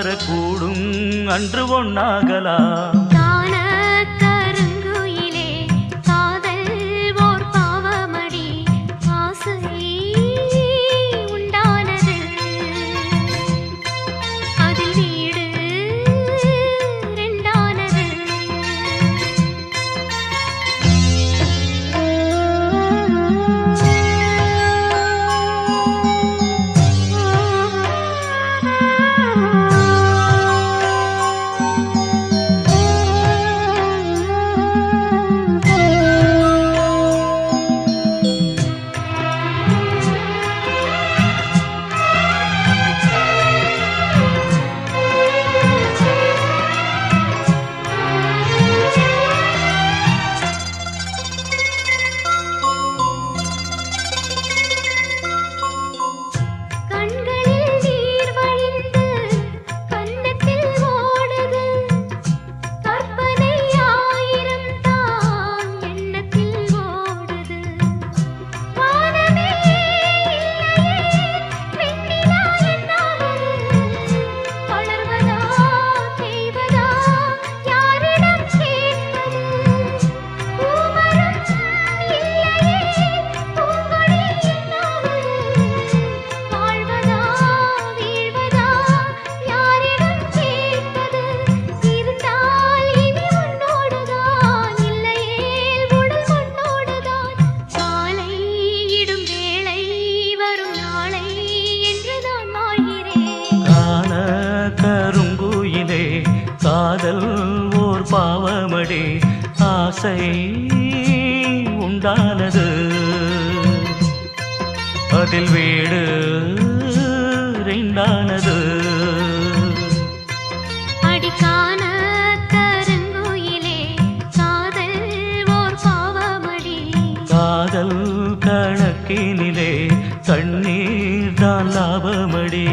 வரக்கூடும் அன்று ஒன்னாகலாம் ஆசை உண்டானது. அதில் வீடு ரெண்டானது அடிக்கான கருங்குயிலே காதல் ஓர் பாவமடி. காதல் கணக்கினிலே கண்ணீர் தான் லாபமடி.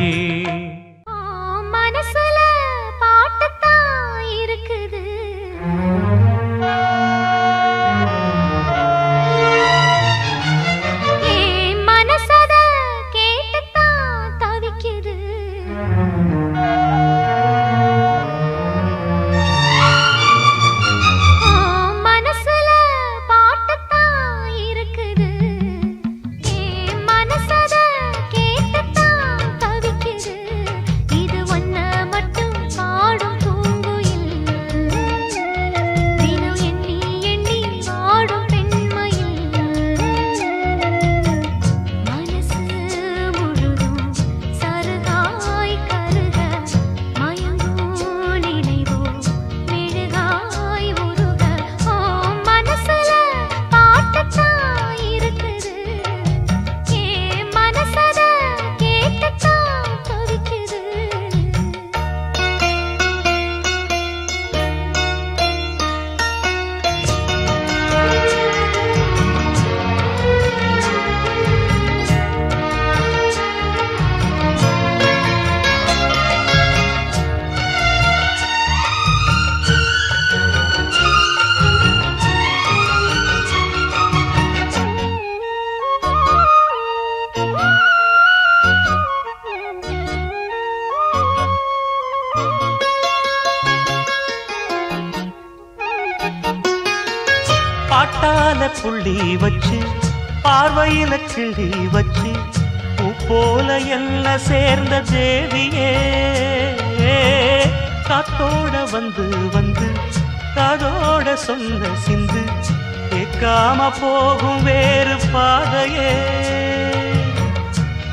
கிள்ளி வச்சு போல என்ன சேர்ந்த தேவியே. காத்தோட வந்து வந்து காதோட சொந்த சிந்து கேட்காம போகும் வேறு பாதையே.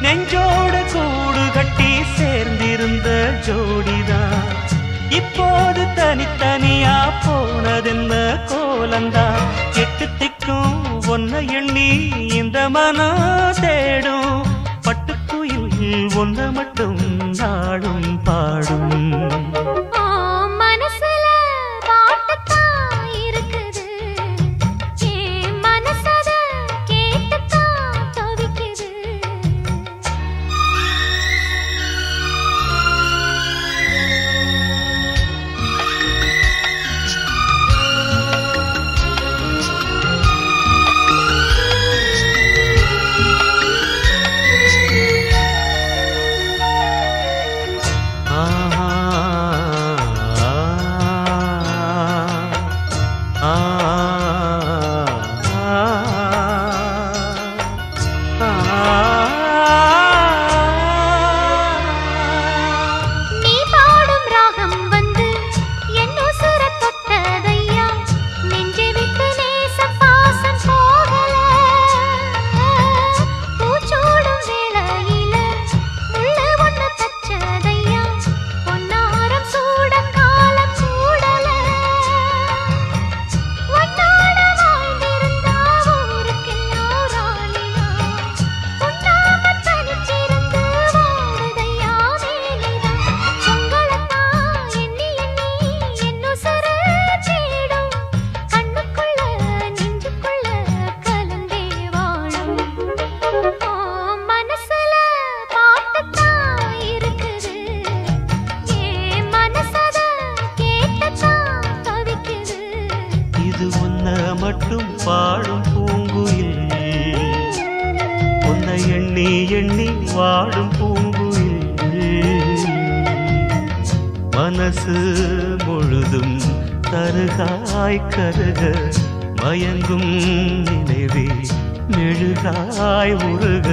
நெஞ்சோட கூடு கட்டி சேர்ந்திருந்த ஜோடிதான் இப்போது தனித்தனியா போனதென்ன கோலந்தான். மனா சேடும் பட்டுக்குயில் ஒன்ன மட்டும் நாளும் எண்ணி எண்ணி வாடும் பூங்குயில். மனசு முழுதும் தருகாய் கருக மயங்கும் நினைவே மெழுகாய் உருக.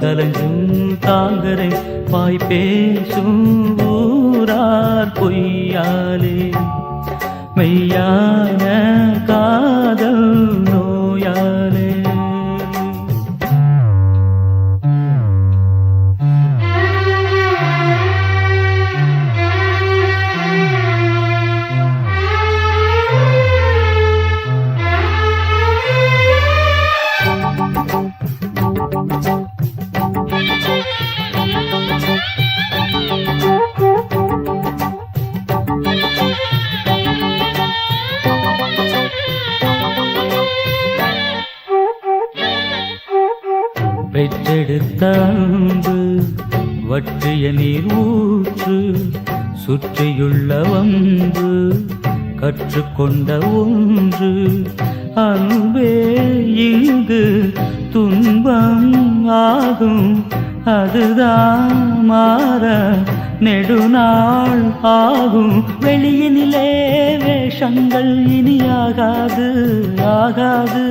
கலஞ்சும் தாங்கரை பாய்பேசும் எடுத்த அன்பு வற்றிய நீர் ஊற்று சுற்றியுள்ள வம்பு கற்றுக்கொண்ட ஒன்று அன்பே இங்கு துன்பம் ஆகும். அதுதான் மாற நெடுநாள் ஆகும். வெளியினிலே வேஷங்கள் இனியாகாது ஆகாது.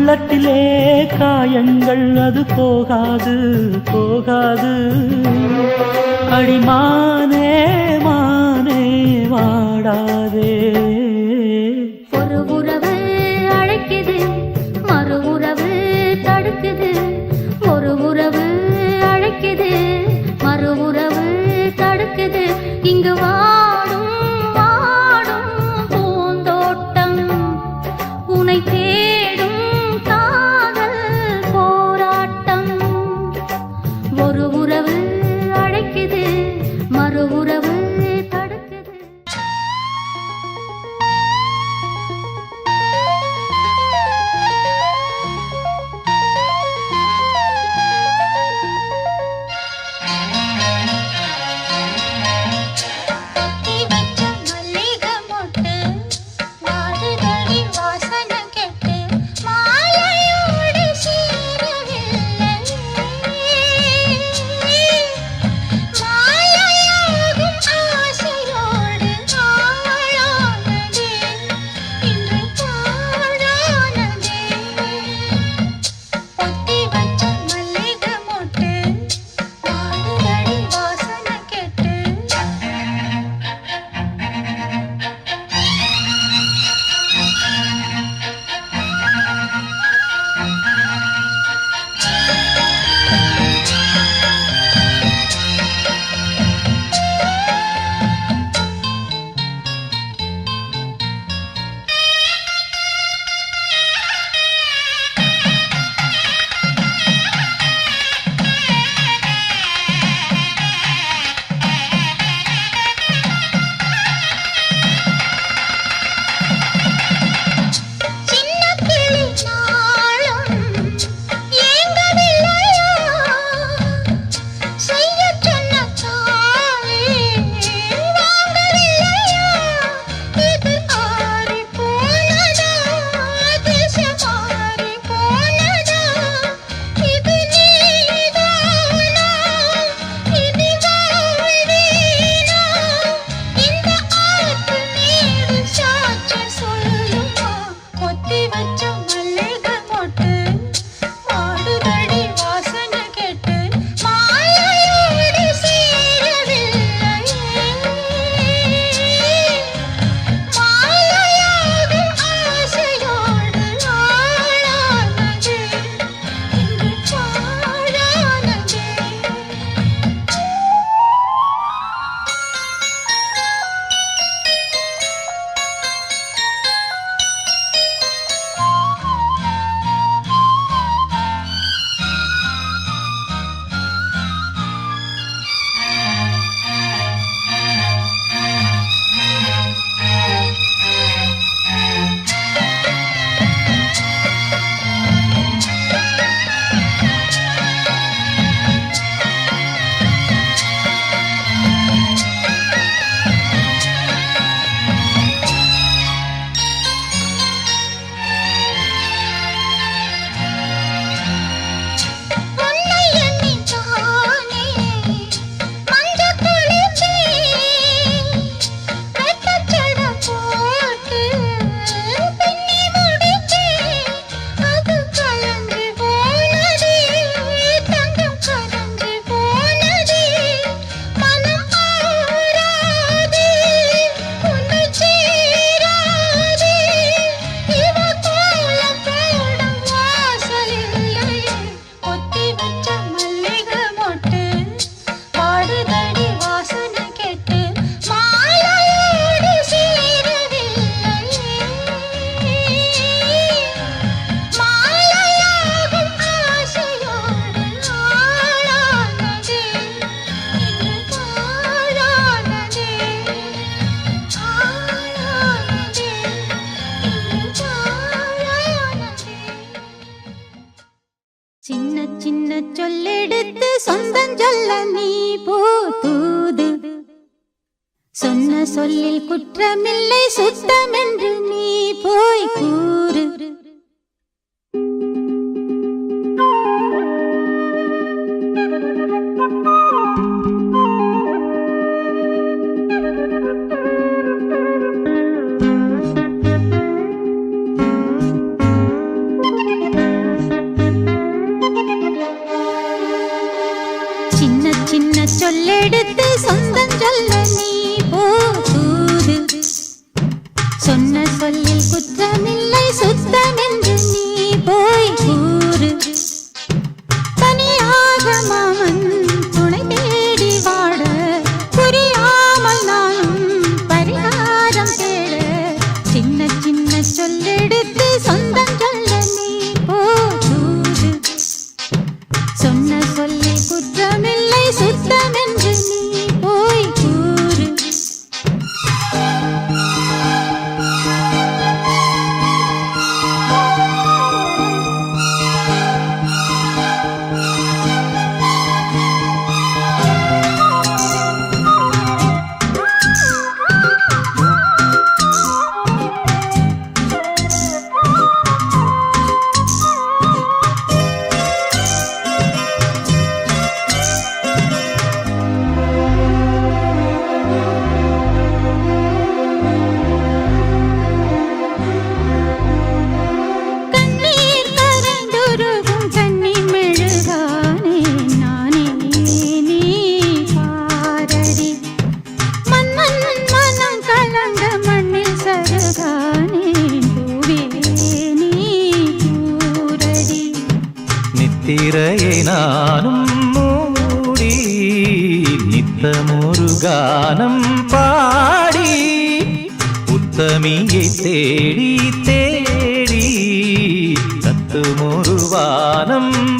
உள்ளத்திலே காயங்கள் அது போகாது போகாது. அடிமானே மானே வாடாதே.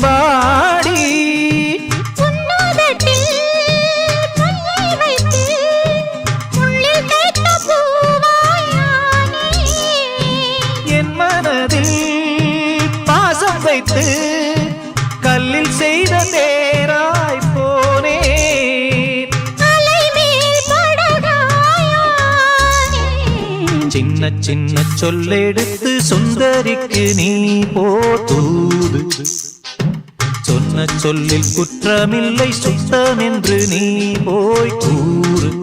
பாடி. என் மனதில் பாசம் வைத்து கல்லில் செய்த தேராய் படகாயானே. சின்ன சின்ன சொல்லெடுத்து சுந்தரிக்கு நீ போதூது சொன்ன சொல்லில் குற்றமில்லை சுத்தம் என்று நீ போய் கூறு.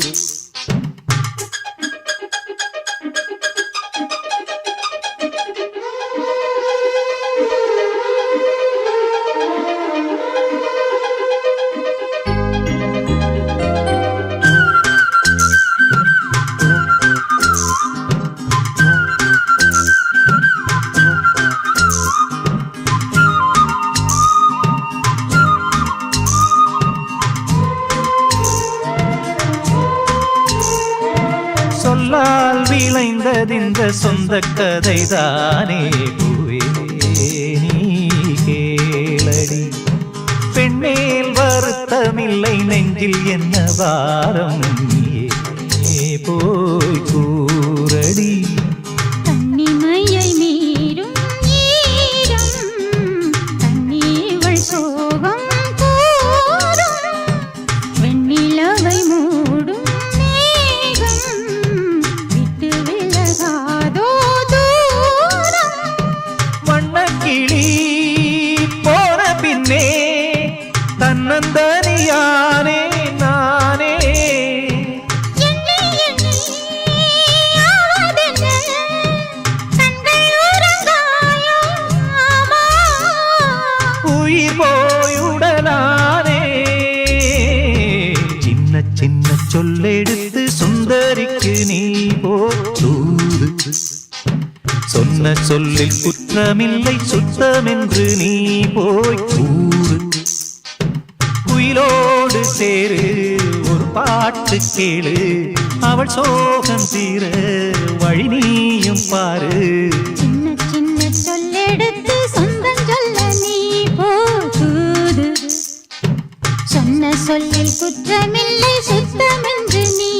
விளைந்ததிந்த சொந்த கதைதானே பூவே நீ கேளடி. பெண்மேல் வருத்தமில்லை நெஞ்சில் என்ன வாரம் எடுத்து சுந்தரிக்கு நீ போது சொன்ன சொல்லில் குற்றமில்லை சுத்தம் என்று நீ போய் கூறு. குயிலோடு சேரு ஒரு பாட்டு கேளு. அவள் சோகம் தீர வழி நீயும் பாரு. சொல்லில் குற்றமில்லை சுத்தமில்லை நீ